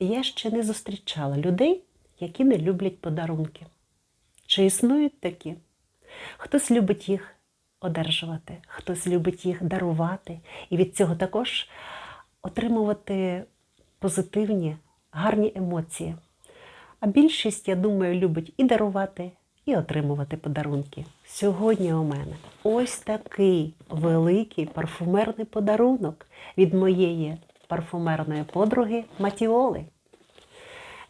я ще не зустрічала людей, які не люблять подарунки. Чи існують такі? Хтось любить їх одержувати, хтось любить їх дарувати, і від цього також отримувати позитивні, гарні емоції. А більшість, я думаю, любить і дарувати, і отримувати подарунки. Сьогодні у мене ось такий великий парфумерний подарунок від моєї парфумерної подруги Матіоли.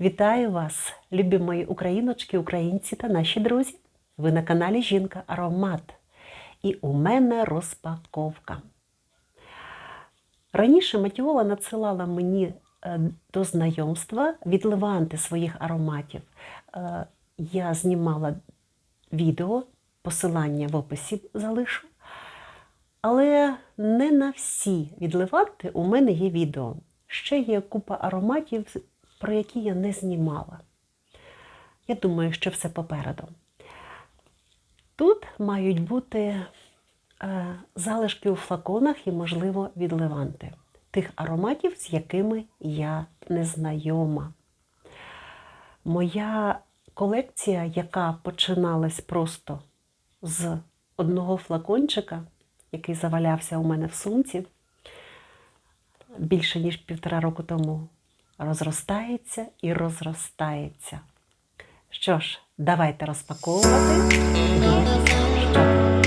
Вітаю вас, любі мої україночки, українці та наші друзі. Ви на каналі Жінка Аромат. І у мене розпаковка. Раніше Матіола надсилала мені е, до знайомства від Леванти своїх ароматів. Е, Я знімала відео, посилання в описі залишу. Але не на всі від Леванти у мене є відео. Ще є купа ароматів, про які я не знімала. Я думаю, що все попереду. Тут мають бути е, залишки у флаконах і, можливо, від Леванти. Тих ароматів, з якими я не знайома. Моя колекція, яка починалась просто з одного флакончика, який завалявся у мене в сумці більше ніж півтора року тому, розростається і розростається. Що ж, давайте розпаковувати. що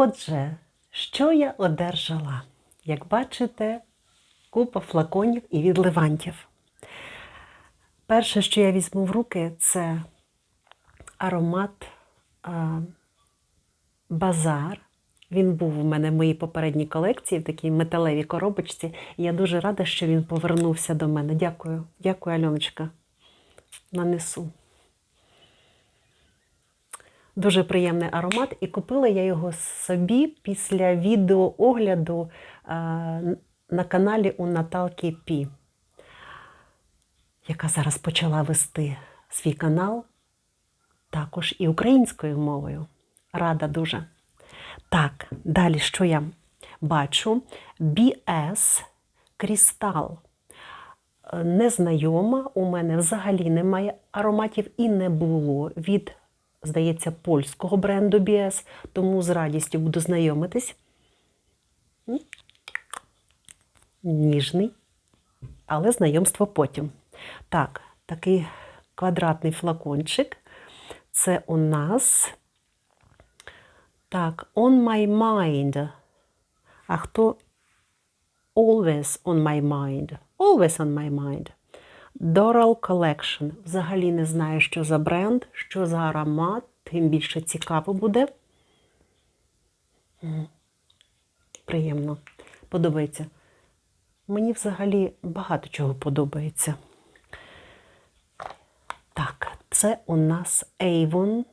Отже, що я одержала? Як бачите, купа флаконів і відливантів. Перше, що я візьму в руки, це аромат а, Базар. Він був у мене в моїй попередній колекції в такій металевій коробочці. І я дуже рада, що він повернувся до мене. Дякую, дякую, Альоночка. Нанесу. Дуже приємний аромат, і купила я його собі після відеоогляду а, на каналі у Наталки Пі, яка зараз почала вести свій канал також і українською мовою. Рада дуже. Так, далі що я бачу? BS Крістал. Е, Незнайома, у мене взагалі немає ароматів і не було від, здається, польського бренду BS, тому з радістю буду знайомитись. Ніжний, але знайомство потім. Так, такий квадратний флакончик. Це у нас так, on my mind. А хто always on my mind? Always on my mind. Doral Collection. Взагалі не знаю, що за бренд, що за аромат, тим більше цікаво буде. Приємно. Подобається. Мені взагалі багато чого подобається. Так, це у нас Avon.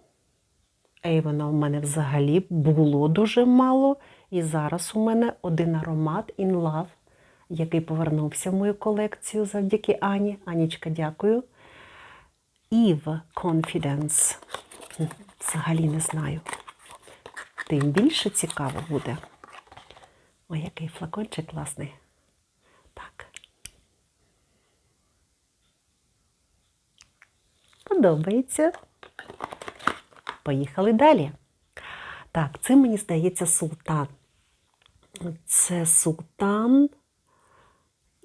Avon у мене взагалі було дуже мало. І зараз у мене один аромат In Love, який повернувся в мою колекцію завдяки Ані. Анічка, дякую. Eve Confidence. Взагалі не знаю. Тим більше цікаво буде. Ой, який флакончик класний. Так. Подобається. Поїхали далі. Так, це мені здається султан. Це султан.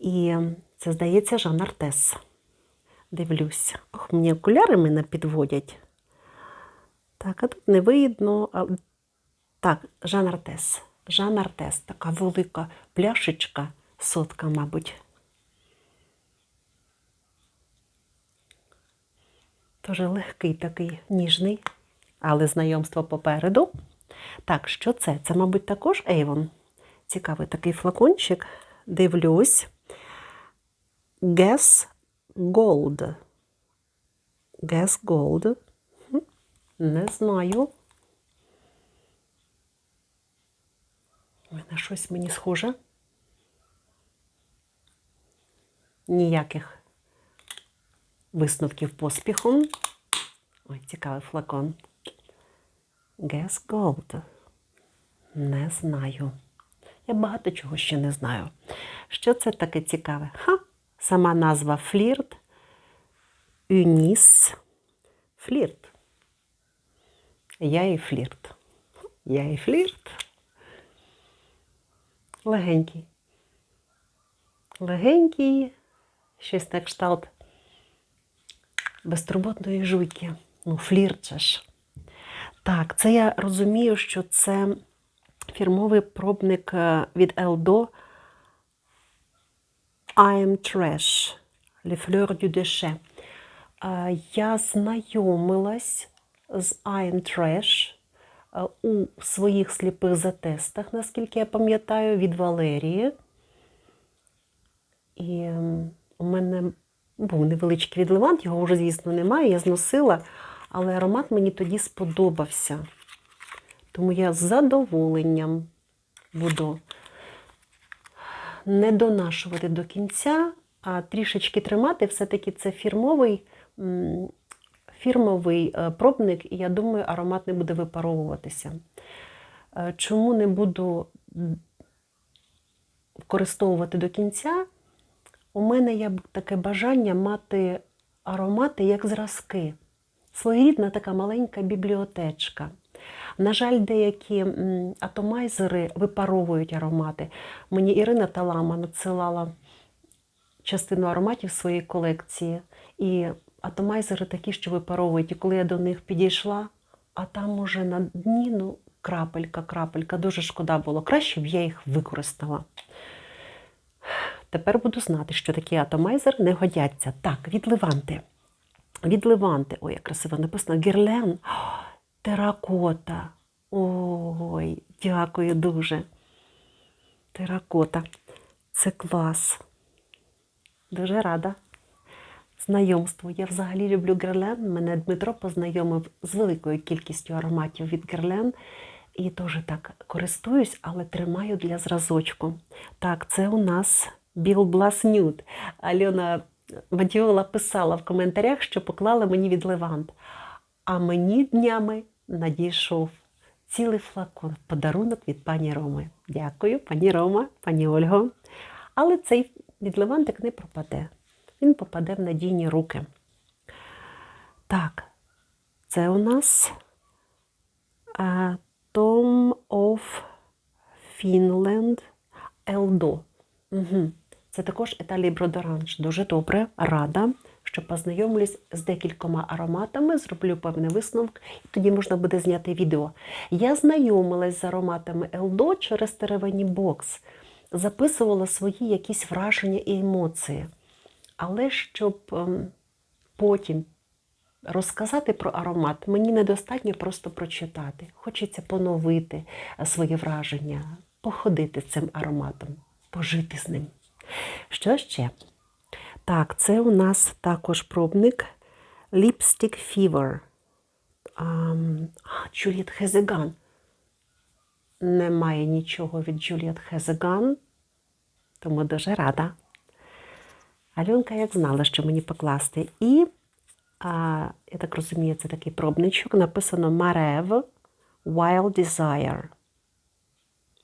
І це, здається, Жан Артес. Дивлюся. Ох, мені окуляри мене підводять. Так, а тут не видно. А... Так, Жан Артес. Жан Артес, така велика пляшечка, сотка, мабуть. Дуже легкий такий ніжний, але знайомство попереду. Так, що це? Це, мабуть, також Avon. Цікавий такий флакончик. Дивлюсь. Guess Gold. Guess Gold. Не знаю. На щось мені схоже. Ніяких висновків поспіхом. Ой, цікавий флакон. Guess Gold. Не знаю. Я багато чого ще не знаю. Що це таке цікаве? Ха! Сама назва флірт. Юніс. Флірт. Я і флірт. Я і флірт. Легенький. Легенький, щось на кшталт безтурботної жуйки. Ну, флірт же ж. Так, це я розумію, що це фірмовий пробник е, від Eldo I am Trash Le Fleur du Déchet. Е, Я знайомилась з I am Trash е, у своїх сліпих затестах, наскільки я пам'ятаю, від Валерії. І ем, у мене був невеличкий відливант, його вже, звісно, немає, я зносила, але аромат мені тоді сподобався. Тому я з задоволенням буду не донашувати до кінця, а трішечки тримати. Все-таки це фірмовий, фірмовий е, пробник, і я думаю, аромат не буде випаровуватися. Е, Чому не буду використовувати до кінця? У мене є таке бажання мати аромати як зразки. Своєрідна така маленька бібліотечка. На жаль, деякі атомайзери випаровують аромати. Мені Ірина Талама надсилала частину ароматів своєї колекції. І атомайзери такі, що випаровують. І коли я до них підійшла, а там уже на дні ну, крапелька, крапелька, дуже шкода було. Краще б я їх використала. Тепер буду знати, що такі атомайзер не годяться. Так, від Леванти. Від Леванти. Ой, як красиво написано. Гірлен. Теракота. Ой, дякую дуже. Теракота. Це клас. Дуже рада. Знайомству. Я взагалі люблю герлен. Мене Дмитро познайомив з великою кількістю ароматів від герлен. І теж так користуюсь, але тримаю для зразочку. Так, це у нас Біл Блас Нюд. Альона Матіола писала в коментарях, що поклала мені від Левант. А мені днями надійшов цілий флакон подарунок від пані Роми. Дякую, пані Рома, пані Ольго. Але цей від Левантик не пропаде. Він попаде в надійні руки. Так, це у нас а, Tom of Finland Елдо. Угу. Це також Італії Бродоранж. Дуже добре, рада, що познайомлюсь з декількома ароматами, зроблю певний висновок, і тоді можна буде зняти відео. Я знайомилась з ароматами Елдо через теревені бокс, записувала свої якісь враження і емоції. Але щоб ем, потім розказати про аромат, мені недостатньо просто прочитати. Хочеться поновити е, свої враження, походити з цим ароматом, пожити з ним. Що ще? Так, це у нас також пробник Lipstick Fever. Ам, А, Джуліет Хезеган. Немає нічого від Джуліет Хезеган, тому дуже рада. Альонка як знала, що мені покласти. І, а, я так розумію, це такий пробничок. Написано Марев Wild Desire.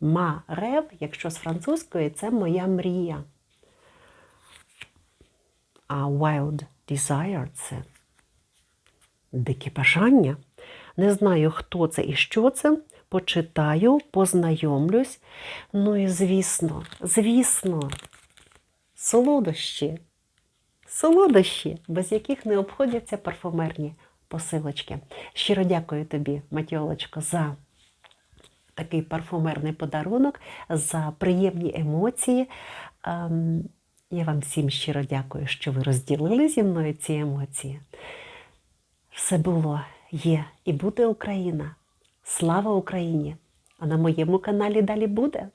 Марев, якщо з французької, це моя мрія. А Wild Desire це дике бажання. Не знаю, хто це і що це. Почитаю, познайомлюсь. Ну і звісно, звісно, солодощі. Солодощі, без яких не обходяться парфумерні посилочки. Щиро дякую тобі, Матіолочко, за такий парфумерний подарунок, за приємні емоції. Я вам всім щиро дякую, що ви розділили зі мною ці емоції. Все було, є і буде Україна. Слава Україні! А на моєму каналі далі буде.